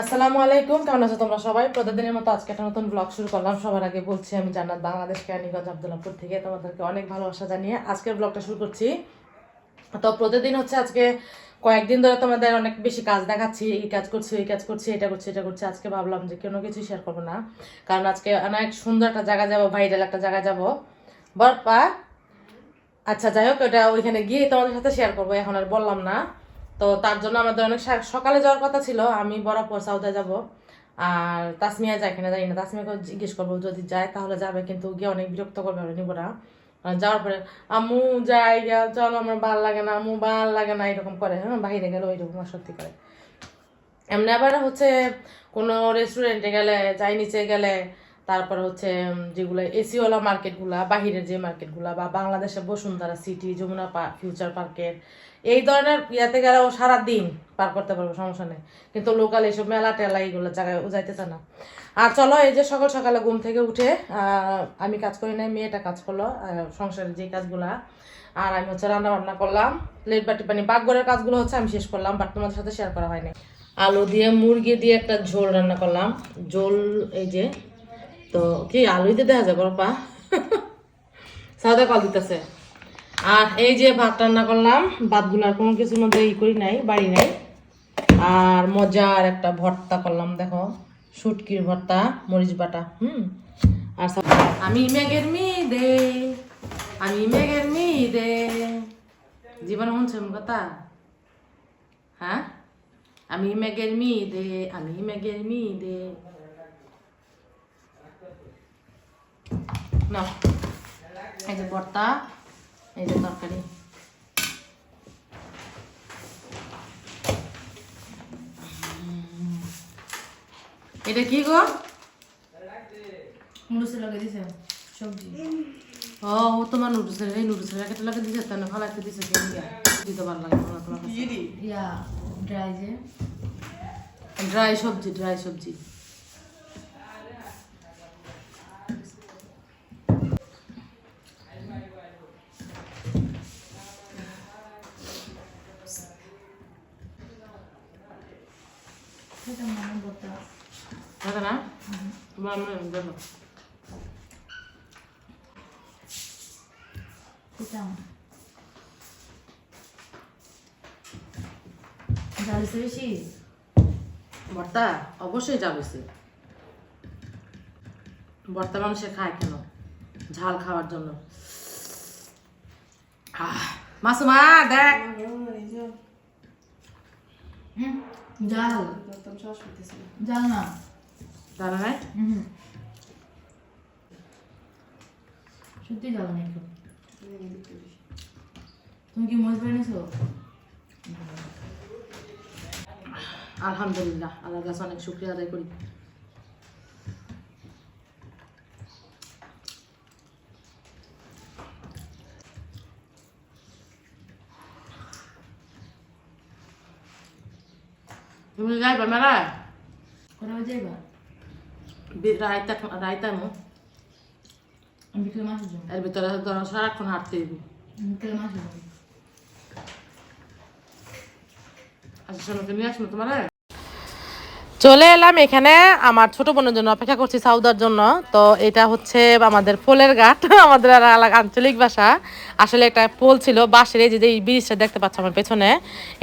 আসসালামু আলাইকুম, কেমন আছো তোমরা সবাই? প্রতিদিনের মতো আজকে একটা নতুন ব্লগ শুরু করলাম। সবার আগে বলছি, আমি জান্নাত বাংলাদেশ কেরানীগঞ্জ আব্দুল্লাপুর থেকে তোমাদেরকে অনেক ভালোবাসা জানিয়ে আজকের ব্লগটা শুরু করছি। তো প্রতিদিন হচ্ছে আজকে কয়েকদিন ধরে তোমাদের অনেক বেশি কাজ দেখাচ্ছি, এই কাজ করছি এই কাজ করছি, এটা করছি এটা করছি। আজকে ভাবলাম যে কোনো কিছু শেয়ার করব না, কারণ আজকে অনেক সুন্দর একটা জায়গা যাব ভাইরাল একটা জায়গা যাব। বরপা আচ্ছা যাই হোক, ওটা ওইখানে গিয়ে তোমাদের সাথে শেয়ার করব, এখন আর বললাম না। তো তার জন্য আমাদের অনেক সকালে যাওয়ার কথা ছিল, আমি বরাবর সাউথে যাব। আর তাসমিয়া যায় কিনা জানি না। তাসমিয়াকে জিজ্ঞেস করব, যদি যায় তাহলে যাবে, কিন্তু গিয়ে অনেক বিরক্ত করবে আমি না। যাওয়ার পরে, আম্মু, যাই গিয়া চলো, আমার ভালো লাগে না, আম্মু, ভালো লাগে না, এরকম করে। হ্যাঁ বাইরে গেলে ওইরকম সত্যি করে। এমনি আবার হচ্ছে কোনো রেস্টুরেন্টে গেলে চাইনিজে গেলে, তারপর হচ্ছে যেগুলো এসিওয়ালা মার্কেটগুলা বাহিরের যে মার্কেটগুলা বা বাংলাদেশের Bashundhara city Jamuna park future পার্কের এই ধরনের ইয়াতে গেলে ও সারা দিন পার করতে পারব, সমস্যা নেই। কিন্তু লোকাল এইসব মেলা টেলা এইগুলো জায়গায় ও যাইতেছে না। আর চলো, এই যে সকাল সকালে ঘুম থেকে উঠে আমি কাজ করি নাই, মেয়েটা কাজ করল সংসারের যে কাজগুলা, আর আমি হচ্ছে রান্না বান্না করলাম। প্লেট বাটি পানি বাঘরের কাজগুলো হচ্ছে আমি শেষ করলাম বাট তোমাদের সাথে শেয়ার করা হয়নি। আলু দিয়ে মুরগি দিয়ে একটা ঝোল রান্না করলাম। ঝোল, এই যে, তো কি, আলুই দিয়ে দেখা যায় বরপা সাদা কল দিতেছে। আর এই যে ভাত রান্না করলাম, ভাতগুলো কোনো কিছুর মধ্যে ই করি নাই, বাড়ি নাই। আর মজার একটা ভর্তা করলাম, দেখো, শুটকির ভর্তা, মরিচ বাটা, হুম? আর আমি মেঘের মি দে আমি মেঘের মি দে জীবন শুনছে কথা? হ্যাঁ? আমি মেঘের মি দে আমি মেঘের মি দে না এই যে ভর্তা। এই যে তরকারি। এটা কি গো? নুডলসের লগে দিছে সবজি। ও ও তোমার নুডলসের এই নুডলসের একটা লাগে দিছে তাহলে ভালো একটা দিছে দিতে ভালো লাগে তোমার ইয়া ড্রাই যে। ড্রাই সবজি ড্রাই সবজি। মনে দেখো ভর্তা অবশ্যই যাবে সে। ভর্তা মানুষে খায় কেন? ঝাল খাওয়ার জন্য। আহ, মাসুমা দেখ। হুম জাল জাল না। জানা নাই হুম সত্যি জাল নেই তুমি কি বেড়ে নিছো আলহামদুলিল্লাহ আল্লাহর কাছে অনেক শুক্রিয়া আদায় করি। তুমি যাইবা মেলায়? বাজে যাইবা রায়তা রায়তা মো আমি বিকেলে মাসের এর ভিতরে ধরো সারাক্ষণ হাঁটতে দিবি বিকেলে মাসের আচ্ছা শোনো নিয়ে আসলো তোমার চলে এলাম এখানে আমার ছোট বোনের জন্য অপেক্ষা করছি সাউদার জন্য। তো এটা হচ্ছে আমাদের পোলের ঘাট আমাদের আঞ্চলিক ভাষা। আসলে একটা পোল ছিল বাঁশের এই যে এই ব্রিজটা দেখতে পাচ্ছ আমার পেছনে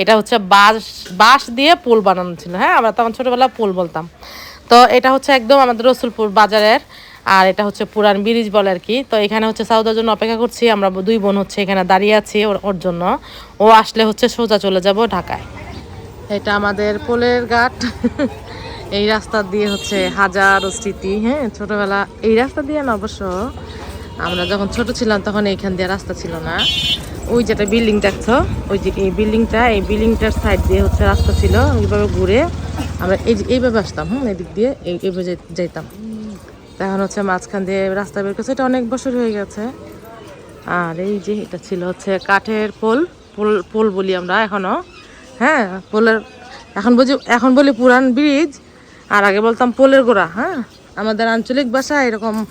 এটা হচ্ছে বাঁশ বাঁশ দিয়ে পোল বানানো ছিল হ্যাঁ? আমরা তখন ছোটবেলা পোল বলতাম। তো এটা হচ্ছে একদম আমাদের রসুলপুর বাজারের, আর এটা হচ্ছে পুরান ব্রিজ বলে আর কি। তো এখানে হচ্ছে সাউদার জন্য অপেক্ষা করছি, আমরা দুই বোন হচ্ছে এখানে দাঁড়িয়ে আছি ওর ওর জন্য। ও আসলে হচ্ছে সোজা চলে যাব ঢাকায়। এটা আমাদের পোলের ঘাট। এই রাস্তা দিয়ে হচ্ছে হাজার স্মৃতি হ্যাঁ ছোটবেলা, এই রাস্তা দিয়ে না অবশ্য। আমরা যখন ছোট ছিলাম তখন এইখান দিয়ে রাস্তা ছিল না। ওই যেটা বিল্ডিং দেখছ? ওই যে এই বিল্ডিংটা, এই বিল্ডিংটার সাইড দিয়ে হচ্ছে রাস্তা ছিল, ওইভাবে ঘুরে আমরা এই এইভাবে আসতাম, হুম, এদিক দিয়ে এই- এইভাবে যাই- যাইতাম। এখন হচ্ছে মাঝখান দিয়ে রাস্তা বের করছে, এটা অনেক বছর হয়ে গেছে। আর এই যে এটা ছিল হচ্ছে কাঠের পোল পোল পোল বলি আমরা এখনও হ্যাঁ পোলের এখন বুঝি এখন বলি পুরান ব্রিজ, আর আগে বলতাম পোলের গোড়া হ্যাঁ। আমাদের আঞ্চলিক ভাষা এরকম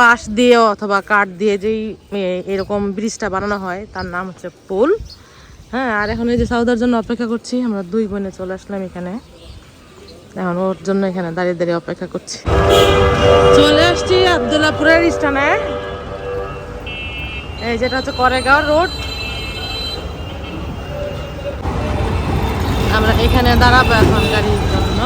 বাঁশ দিয়ে অথবা কাঠ দিয়ে যেই এরকম ব্রিজটা বানানো হয়, তার নাম হচ্ছে পোল। হ্যাঁ আর এখন এই যে সাউদার জন্য অপেক্ষা করছি, আমরা দুই বোনে চলে আসলাম এখানে। এখন ওর জন্য এখানে দাঁড়িয়ে দাঁড়িয়ে অপেক্ষা করছি। চলে আসছি আবদুল্লাপুরের স্থানে। এই যেটা হচ্ছে করেগাঁও রোড। আমরা এখানে দাঁড়াবো এখন গাড়ির জন্য।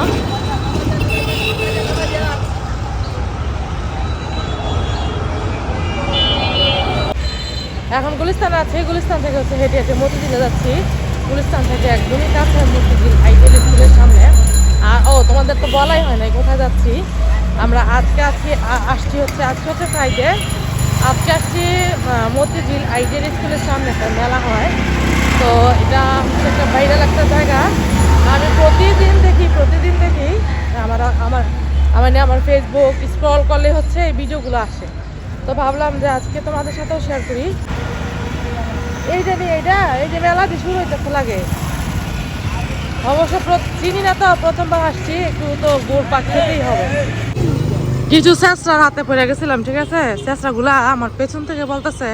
এখন গুলিস্তান আছে, গুলিস্তান থেকে হচ্ছে হেঁটে হেঁটে মতিঝিলে যাচ্ছি। গুলিস্তান থেকে একদমই কাছে মতিঝিল আইডিয়াল স্কুলের সামনে। আর, ও, তোমাদের তো বলাই হয় নাই কোথায় যাচ্ছি। আমরা আজকে আজকে আসছি হচ্ছে, আজকে হচ্ছে ফ্রাইডে আজকে আসছি মতিঝিল আইডিয়াল স্কুলের সামনে, একটা মেলা হয়। তো এটা হচ্ছে একটা ভাইরাল একটা জায়গা। আমি প্রতিদিন দেখি প্রতিদিন দেখি, আমার আমার নিয়ে আমার ফেসবুক স্ক্রল করলে হচ্ছে এই ভিডিওগুলো আসে। তো ভাবলাম যে আজকে তোমাদের সাথেও শেয়ার করি। এই যে রে, এইটা এই যে মেলা দিয়ে শুরু হইতেছে লাগে। অবশ্য চিনি না তো প্রথমবার আসছি একটু তো গোড় পাক খেতেই হবে। কিছু চেঁচড়ার হাতে পড়ে গেছিলাম ঠিক আছে? চেঁচড়া গুলা আমার পেছন থেকে বলতেছে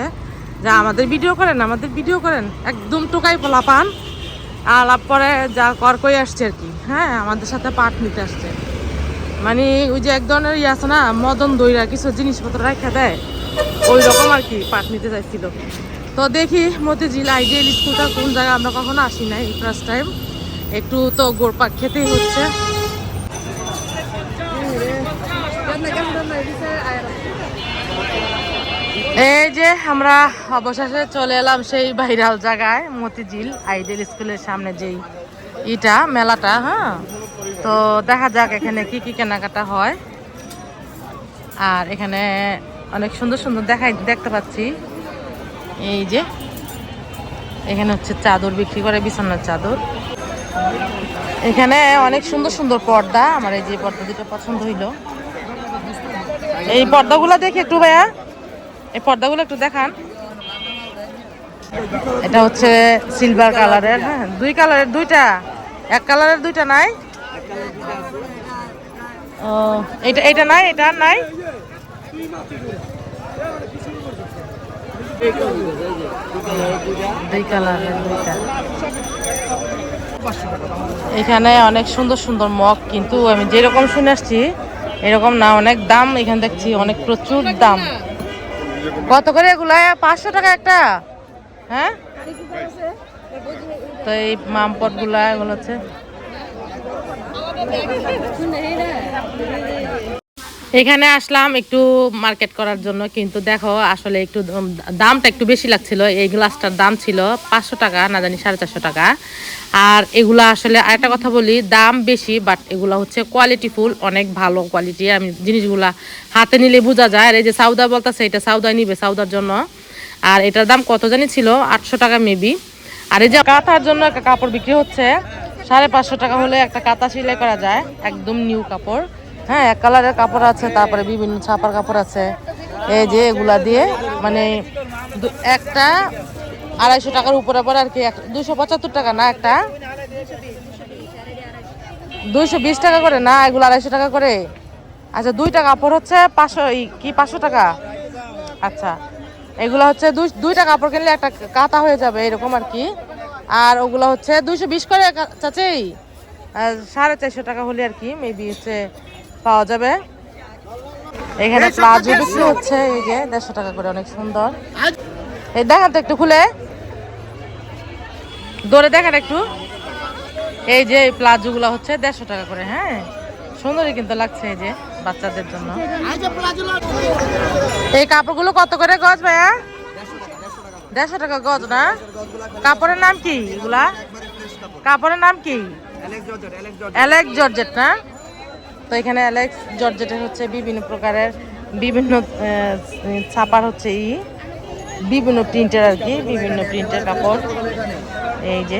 যে আমাদের ভিডিও করেন আমাদের ভিডিও করেন। একদম টোকাই পোলা পান আর পরে যা কর কই আসছে আর কি। হ্যাঁ আমাদের সাথে পাঠ নিতে আসছে। মানে ওই যে এক ধরনের ইয়ে আছে না, মদন দইরা কিছু জিনিসপত্র রাখা দেয়। ওই রকম আর কি পাঠ নিতে চাইছিল তো দেখি মতিঝিল আইডিয়াল স্কুলটা কোন জায়গায়, আমরা কখনো আসি নাই ফার্স্ট টাইম একটু তো গোড় পাক খেতেই হচ্ছে। এই যে আমরা অবশেষে চলে এলাম সেই ভাইরাল জায়গায়, মতিঝিল আইডিয়াল স্কুলের সামনে যেই ইটা, মেলাটা হ্যাঁ? তো দেখা যাক এখানে কি কি কেনাকাটা হয়। আর এখানে অনেক সুন্দর সুন্দর দেখাই দেখতে পাচ্ছি। এই যে, এখানে হচ্ছে চাদর বিক্রি করে, বিছানার চাদর। এখানে অনেক সুন্দর সুন্দর পর্দা। আমার এই যে পর্দা দুটো পছন্দ হইল। এই পর্দাগুলো দেখি একটু ভাইয়া। এই পর্দাগুলো একটু দেখান। এটা হচ্ছে সিলভার কালারের হ্যাঁ দুই কালারের দুইটা। এক কালারের দুইটা নাই। ও, এটা এটা নাই এটা নাই? এখানে অনেক সুন্দর সুন্দর মগ, কিন্তু আমি যেরকম শুনে আসছি, এরকম না, অনেক দাম এখানে দেখছি, অনেক প্রচুর দাম। কত করে এগুলা? পাঁচশো টাকা একটা? হ্যাঁ? তো এই মামপটগুলা এগুলো হচ্ছে এখানে আসলাম একটু মার্কেট করার জন্য, কিন্তু দেখো আসলে একটু দাম- দামটা একটু বেশি লাগছিল। এই গ্লাসটার দাম ছিল পাঁচশো টাকা, না জানি সাড়ে চারশো টাকা। আর এগুলা আসলে আরেকটা কথা বলি, দাম বেশি বাট এগুলা হচ্ছে কোয়ালিটি ফুল অনেক ভালো কোয়ালিটি আমি জিনিসগুলা হাতে নিলে বোঝা যায়। আর এই যে সাউদা বলতেছে, এটা সাউদাই নিবে সাউদার জন্য। আর এটার দাম কত জানি ছিল? আটশো টাকা মেবি আর এই যে কাঁথার জন্য একটা কাপড় বিক্রি হচ্ছে সাড়ে পাঁচশো টাকা হলে একটা কাঁথা সেলাই করা যায়, একদম নিউ কাপড়। হ্যাঁ এক কালারের কাপড় আছে, তারপরে বিভিন্ন ছাপার কাপড় আছে। এই যে এগুলা দিয়ে মানে একটা আড়াইশো টাকার উপরে পরে আর কি দুশো পঁচাত্তর টাকা না একটা? দুইশো বিশ টাকা করে না, এগুলো আড়াইশো টাকা করে? আচ্ছা দুইটা কাপড় হচ্ছে পাঁচশো কি পাঁচশো টাকা? আচ্ছা এগুলো হচ্ছে দুই, দুইটা কাপড় কিনলে একটা কাঁথা হয়ে যাবে, এরকম আর কি। আর ওগুলো হচ্ছে দুইশো বিশ করে কা- চাচি আর সাড়ে চারশো টাকা হলে আর কি মেবি হচ্ছে পাওয়া যাবে। এখানে প্লাজো বিক্রি হচ্ছে এই যে দেড়শো টাকা করে অনেক সুন্দর। এই দেখান তো একটু খুলে। দৌড়ে দেখান একটু। এই যে এই প্লাজোগুলো হচ্ছে দেড়শো টাকা করে হ্যাঁ? সুন্দরই কিন্তু লাগছে এই যে বাচ্চাদের জন্য। এই কাপড়গুলো কত করে গজ ভাইয়া? দেড়শো টাকা গজ না? কাপড়ের নাম কি এগুলা? কাপড়ের নাম কি? অ্যালেক্স জর্জেট না? তো এখানে অ্যালেক্স জর্জেটের হচ্ছে বিভিন্ন প্রকারের বিভিন্ন ছাপার হচ্ছে ই। বিভিন্ন প্রিন্টের আর কি, বিভিন্ন প্রিন্টের কাপড়। এই যে।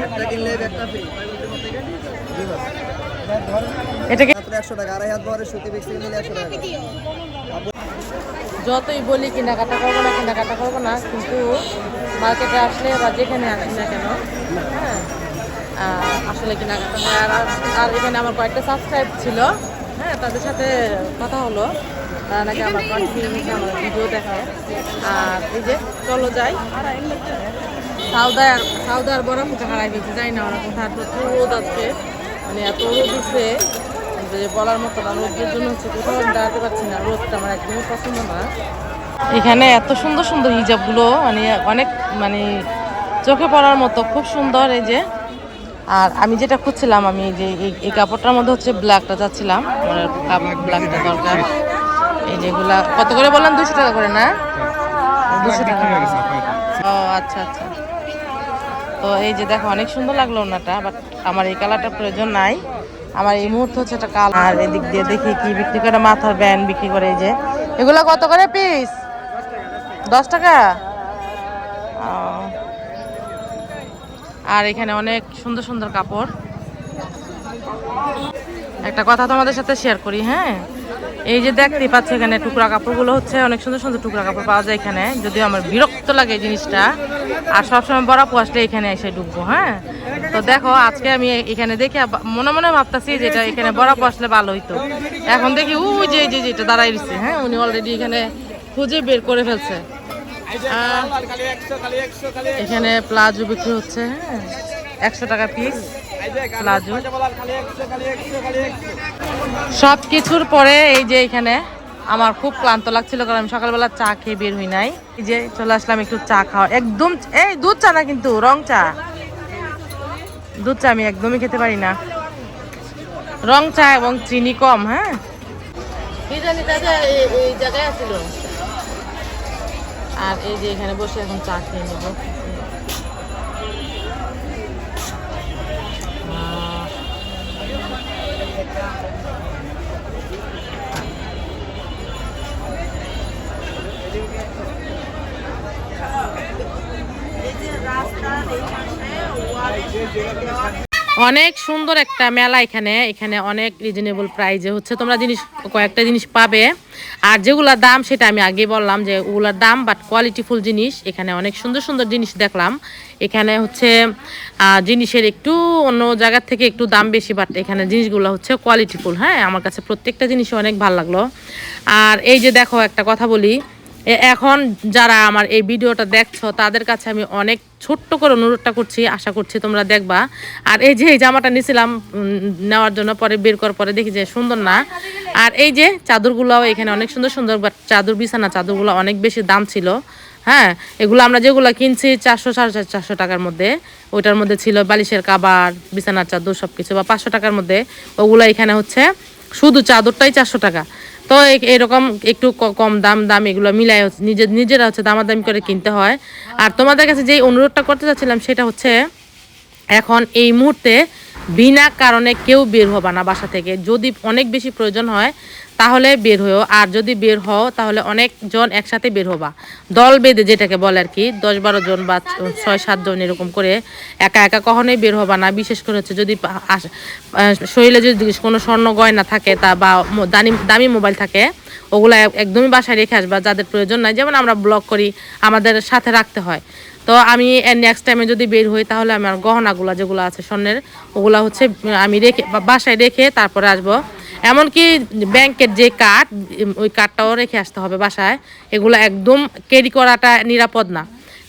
এটাকে একশো টাকা, আড়াই হাত বহরের সুতি বিক্রি নিলে একশো টাকা যতই বলি কেনাকাটা করব না কেনাকাটা করব না কিন্তু মার্কেটে আসলে বা যেখানে আসি না কেন হ্যাঁ আসলে কেনাকাটা হয় আর আর এখানে আমার কয়েকটা সাবস্ক্রাইব ছিল হ্যাঁ তাদের সাথে কথা হলো তারা নাকি আমার কন্টিনিউ আমার ভিডিও দেখায়। আর এই যে চলো যাই। সাউদার সাউদার বড় মুখে হারাই দিয়েছে যাই না ওরা কোথায় প্রচুর রোদ আজকে মানে এত রোদ দিচ্ছে বলার মতো না জন্য পারছি না, রোদটা পছন্দ না। এখানে এত সুন্দর সুন্দর হিজাবগুলো মানে অনেক মানে চোখে পড়ার মতো, খুব সুন্দর এই যে। আর আমি যেটা খুঁজছিলাম, আমি যে এই- কাপড়টার মধ্যে হচ্ছে ব্ল্যাকটা চাচ্ছিলাম ব্ল্যাকটা দরকার। এই যেগুলা কত করে বললাম দুশো টাকা করে, না? দুশো টাকা ও আচ্ছা আচ্ছা। তো এই যে দেখো, অনেক সুন্দর লাগল ওনাটা বাট আমার এই কালারটা প্রয়োজন নাই। আমার এই মুহূর্তে হচ্ছে একটা কালার আর এদিক দিয়ে দেখি কি বিক্রি করে, মাথার ব্যান বিক্রি করে এই যে। এগুলো কত করে পিস দশ টাকা। আর এখানে অনেক সুন্দর সুন্দর কাপড়। একটা কথা তোমাদের সাথে শেয়ার করি হ্যাঁ? এই যে দেখতেই পাচ্ছ এখানে টুকরা কাপড়গুলো হচ্ছে, অনেক সুন্দর সুন্দর টুকরা কাপড় পাওয়া যায় এখানে। যদিও আমার বিরক্ত লাগে এই জিনিসটা। আর সবসময় বড় পোয়াশটা এখানে এসে ঢুকবো হ্যাঁ? তো দেখো, আজকে আমি এখানে দেখে মনে মনে ভাবতেছি যেটা এখানে বড় পোয়াশলে ভালো হইতো। এখন দেখি ওই যে যে যেটা দাঁড়াই দিচ্ছে হ্যাঁ উনি অলরেডি এখানে খুঁজে বের করে ফেলছে। এখানে প্লাজো বিক্রি হচ্ছে হ্যাঁ। একশো টাকা পিস প্লাজো। সব কিছুর পরে এই যে এখানে আমার খুব ক্লান্ত লাগছিল, কারণ আমি সকালবেলা চা খেয়ে বের হই নাই। এই যে চলে আসলাম একটু চা খাওয়া একদম এই, দুধ চা না কিন্তু, রং চা। দুধ চা আমি একদমই খেতে পারি না। রং চা এবং চিনি কম হ্যাঁ? এই- জায়গায় আছিল। আর এই যে এখানে বসে এখন চা খেয়ে নেব। আহ, অনেক সুন্দর একটা মেলা এখানে। এখানে অনেক রিজনেবল প্রাইজে হচ্ছে তোমরা জিনিস, কয়েকটা জিনিস পাবে। আর যেগুলোর দাম সেটা আমি আগে বললাম যে ওগুলোর দাম বাট কোয়ালিটিফুল জিনিস। এখানে অনেক সুন্দর সুন্দর জিনিস দেখলাম। এখানে হচ্ছে জিনিসের একটু অন্য জায়গার থেকে একটু দাম বেশি বাট এখানে জিনিসগুলো হচ্ছে কোয়ালিটিফুল হ্যাঁ আমার কাছে প্রত্যেকটা জিনিস অনেক ভালো লাগল। আর এই যে দেখো একটা কথা বলি এখন যারা আমার এই ভিডিওটা দেখছ, তাদের কাছে আমি অনেক ছোট্ট করে অনুরোধটা করছি, আশা করছি তোমরা দেখবা। আর এই যে এই জামাটা নিয়েছিলাম নেওয়ার জন্য পরে বের করার পরে দেখি যে সুন্দর না। আর এই যে চাদরগুলো এখানে অনেক সুন্দর সুন্দর, বাট চাদর বিছানা চাদরগুলো অনেক বেশি দাম ছিল। হ্যাঁ এগুলো আমরা যেগুলো কিনছি চারশো, সাড়ে চার- চারশো টাকার মধ্যে, ওইটার মধ্যে ছিল বালিশের কাবার, বিছানার চাদর সব কিছু বা পাঁচশো টাকার মধ্যে। ওগুলো এখানে হচ্ছে, শুধু চাদরটাই চারশো টাকা। তো এরকম একটু কম দাম দাম এগুলো মিলাই নিজের নিজে নিজেরা হচ্ছে দামাদামি করে কিনতে হয়। আর তোমাদের কাছে যেই অনুরোধটা করতে চাচ্ছিলাম সেটা হচ্ছে, এখন এই মুহূর্তে বিনা কারণে কেউ বের হবা না বাসা থেকে। যদি অনেক বেশি প্রয়োজন হয় তাহলে বের হয়েও আর যদি বের হও, তাহলে অনেকজন একসাথে বের হবা। দল বেঁধে যেটাকে বলে আর কি, দশ বারো জন বা ছয় সাতজন এরকম করে একা একা কখনোই বের হবা না। বিশেষ করে হচ্ছে যদি শরীরে যদি কোনো স্বর্ণ গয়না থাকে তা বা দামি দামি মোবাইল থাকে, ওগুলো একদমই বাসায় রেখে আসবা। যাদের প্রয়োজন নাই, যেমন আমরা ব্লগ করি, আমাদের সাথে রাখতে হয়। তো আমি নেক্সট টাইমে যদি বের হই, তাহলে আমার গহনাগুলো যেগুলো আছে স্বর্ণের, ওগুলো হচ্ছে আমি রেখে বাসায় রেখে তারপরে আসব। এমনকি ব্যাংকের যে কার্ড ওই কার্ডটাও রেখে আসতে হবে বাসায়। এগুলো একদম ক্যারি করাটা নিরাপদ না।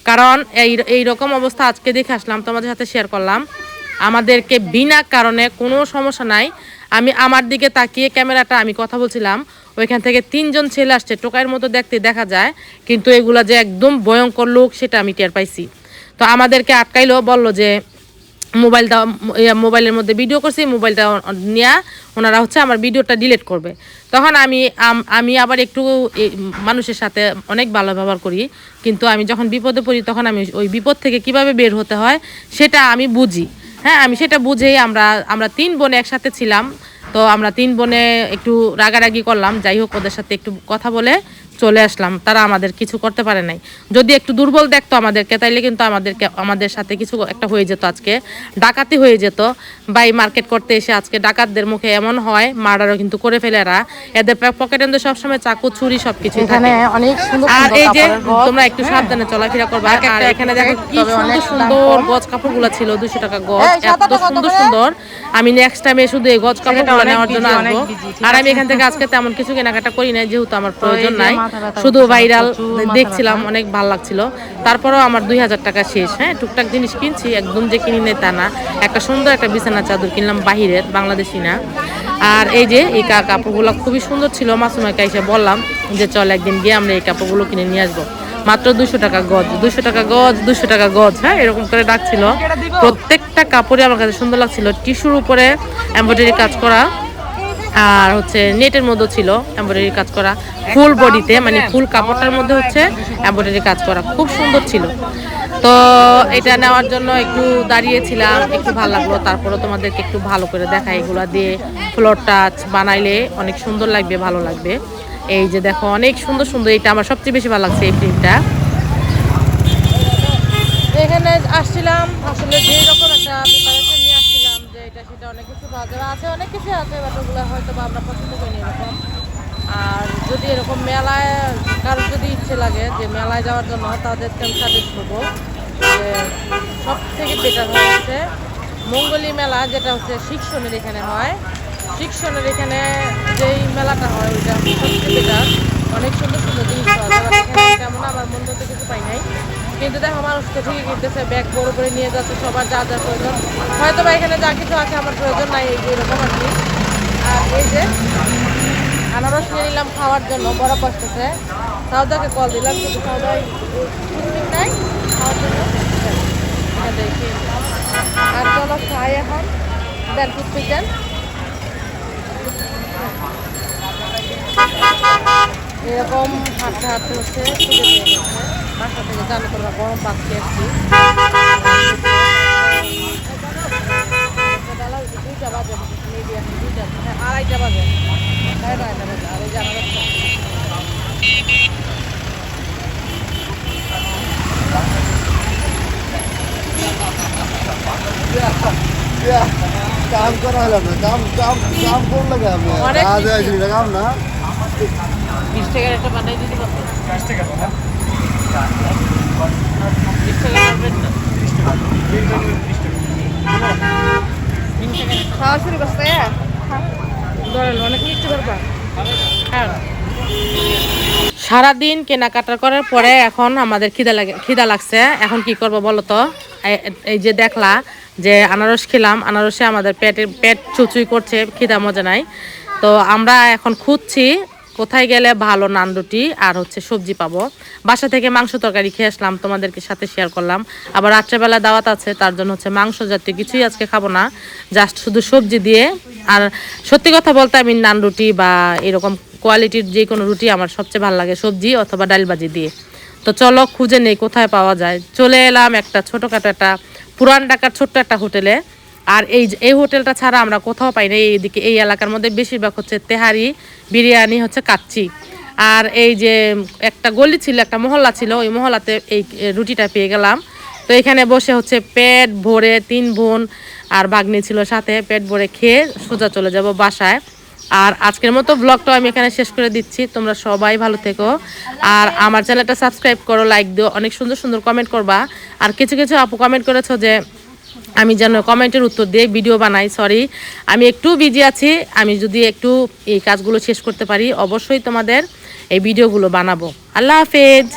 কারণ এই এই রকম অবস্থা আজকে দেখে আসলাম, তোমাদের সাথে শেয়ার করলাম। আমাদেরকে বিনা কারণে কোনো সমস্যা নাই। আমি আমার দিকে তাকিয়ে ক্যামেরাটা আমি কথা বলছিলাম। ওইখান থেকে তিনজন ছেলে আসছে, টোকাইয়ের মতো দেখতে দেখা যায়। কিন্তু এগুলা যে একদম ভয়ঙ্কর লোক, সেটা আমি টের পাইছি। তো আমাদেরকে আটকাইলো, বলল যে মোবাইলটা ইয়া, মোবাইলের মধ্যে ভিডিও করছি মোবাইলটা নিয়ে ওনারা হচ্ছে আমার ভিডিওটা ডিলিট করবে। তখন আমি আমি আবার একটু মানুষের সাথে অনেক ভালো ব্যবহার করি কিন্তু আমি যখন বিপদে পড়ি তখন আমি ওই বিপদ থেকে কীভাবে বের হতে হয় সেটা আমি বুঝি। হ্যাঁ আমি সেটা বুঝেই আমরা আমরা তিন বোনে একসাথে ছিলাম তো আমরা তিন বোনে একটু রাগারাগি করলাম যাই হোক ওদের সাথে একটু কথা বলে চলে আসলাম তারা আমাদের কিছু করতে পারে নাই। যদি একটু দুর্বল দেখতো আমাদেরকে তাইলে কিন্তু আমাদেরকে আমাদের সাথে কিছু একটা হয়ে যেত আজকে। ডাকাতি হয়ে যেত। বাই মার্কেট করতে এসে আজকে ডাকাতদের মুখে এমন হয় মার্ডারও কিন্তু করে ফেলে এরা। এদের পকেটের মধ্যে সবসময় চাকু ছুরি সবকিছু এখানে অনেক সুন্দর আর এই যে তোমরা একটু সাবধানে চলাফেরা করবা। আর এখানে দেখো কি সুন্দর সুন্দর। গজ কাপড়গুলো ছিল দুশো টাকা গজ। এত সুন্দর সুন্দর। আমি নেক্সট টাইমে শুধু এই গজ কাপড়গুলো নেওয়ার জন্য আসব আর আমি এখান থেকে আজকে তেমন কিছু কেনাকাটা করি না যেহেতু আমার প্রয়োজন নাই। শুধু ভাইরাল দেখছিলাম অনেক ভালো লাগছিল। তারপরেও আমার দুই হাজার টাকা শেষ হ্যাঁ? টুকটাক জিনিস কিনছি একদম যে কিনি নেই তা না। একটা সুন্দর একটা বিছানা চাদর কিনলাম বাহিরের বাংলাদেশি না। আর এই যে এই কাপড়গুলো খুবই সুন্দর ছিল মাসুমাকে এসে বললাম যে চল একদিন গিয়ে আমরা এই কাপড়গুলো কিনে নিয়ে আসব। মাত্র দুশো টাকা গজ দুশো টাকা গজ দুশো টাকা গজ হ্যাঁ? এরকম করে ডাকছিল। প্রত্যেকটা কাপড়ই আমার কাছে সুন্দর লাগছিল। টিস্যুর উপরে এমব্রয়ডারি কাজ করা আর হচ্ছে নেটের মধ্যে ছিল এমব্রয়ডারি কাজ করা ফুল বডিতে মানে ফুল কাপড়টার মধ্যে হচ্ছে এমব্রয়ডারি কাজ করা, খুব সুন্দর ছিল। তো এটা নেওয়ার জন্য একটু দাঁড়িয়েছিলাম, একটু ভালো লাগল তারপরে তোমাদেরকে একটু ভালো করে দেখা এগুলো দিয়ে ফ্লোর টাচ বানাইলে অনেক সুন্দর লাগবে, ভালো লাগবে। এই যে দেখো, অনেক সুন্দর সুন্দর, এটা আমার সবচেয়ে বেশি ভালো লাগছে এই প্রিন্টটা এখানে আসছিলাম, আসলে যেই রকম একটা করি আর যদি এরকম মেলায় কারোর যদি ইচ্ছে লাগে যে মেলায় যাওয়ার জন্য, তাদেরকে আমি সাজেস্ট করব যে সব থেকে বেটার হচ্ছে মঙ্গলী মেলা, যেটা হচ্ছে শিক্ষণের এখানে হয়। শিক্ষণের এখানে যেই মেলাটা হয়, ওইটা সবচেয়ে বেটার অনেক সুন্দর সুন্দর জিনিস পাওয়া যায় এখানে তেমন আমার মন মতো কিছু পাই নাই। কিন্তু দেখো মানুষ তো ঠিকই কিনতেছে ব্যাগ বড় করে নিয়ে যাচ্ছে সবার যা যা প্রয়োজন। হয়তো বা এখানে যা কিছু আছে আমার প্রয়োজন নাই এরকম আর কি। আর এই যে আনারস নিয়ে নিলাম খাওয়ার জন্য বড় বসতেছে সাউদাকে কল দিলাম কিন্তু সাউদাই নাই খাওয়ার জন্য। হ্যাঁ, আর চলো খাই এখন দেন টুথপিক দেন এরকম হাঁটতে হাঁটতে হচ্ছে বাসা থেকে জানো তোমরা গরম ভাত খেয়েছি দুইটা বাজে দুইটা হ্যাঁ আড়াইটা বাজে সাড়ে কাম করা হলো না কাম কাম কাম কোন লাগে অনেক কাজ বেশি। কাম না। বিশ টাকার একটা বানাই দিতে পারব বিশ টাকা না খাওয়া শুরু করছে অনেক মিষ্টি সারাদিন কেনাকাটা করার পরে এখন আমাদের খিদা লাগে খিদা লাগছে। এখন কি করব বলো তো? এই- যে দেখলা যে আনারস খেলাম, আনারসে আমাদের পেটে পেট চুচুই করছে, খিদা মজা নাই। তো আমরা এখন খুঁজছি কোথায় গেলে ভালো নান রুটি আর হচ্ছে সবজি পাবো? বাসা থেকে মাংস তরকারি খেয়ে আসলাম, তোমাদেরকে সাথে শেয়ার করলাম। আবার রাত্রেবেলা দাওয়াত আছে, তার জন্য হচ্ছে মাংস জাতীয় কিছুই আজকে খাব না। জাস্ট শুধু সবজি দিয়ে। আর সত্যি কথা বলতে আমি নান রুটি বা এরকম কোয়ালিটির যে কোনো রুটি আমার সবচেয়ে ভালো লাগে, সবজি অথবা ডাল ভাজি দিয়ে। তো চলো খুঁজে নেই কোথায় পাওয়া যায়। চলে এলাম একটা ছোটোখাটো একটা পুরান ঢাকার ছোট্ট একটা হোটেলে। আর এই এই হোটেলটা ছাড়া আমরা কোথাও পাই না এইদিকে, এই এলাকার মধ্যে বেশিরভাগ হচ্ছে তেহারি বিরিয়ানি হচ্ছে কাচ্চি। আর এই যে একটা গলি ছিল, একটা মহল্লা ছিল, ওই মহল্লাতে এই রুটিটা পেয়ে গেলাম। তো এখানে বসে হচ্ছে পেট ভরে তিন বোন আর বাগনি ছিল সাথে, পেট ভরে খেয়ে সোজা চলে যাব বাসায়। আর আজকের মতো ব্লগটা আমি এখানে শেষ করে দিচ্ছি। তোমরা সবাই ভালো থেকো। আর আমার চ্যানেলটা সাবস্ক্রাইব করো লাইক দিও, অনেক সুন্দর সুন্দর কমেন্ট করবা। আর কিছু কিছু আপু কমেন্ট করেছ যে আমি যেন কমেন্টের উত্তর দিয়ে ভিডিও বানাই সরি আমি একটু বিজি আছি, আমি যদি একটু এই কাজগুলো শেষ করতে পারি, অবশ্যই তোমাদের এই ভিডিওগুলো বানাবো। আল্লাহ হাফেজ।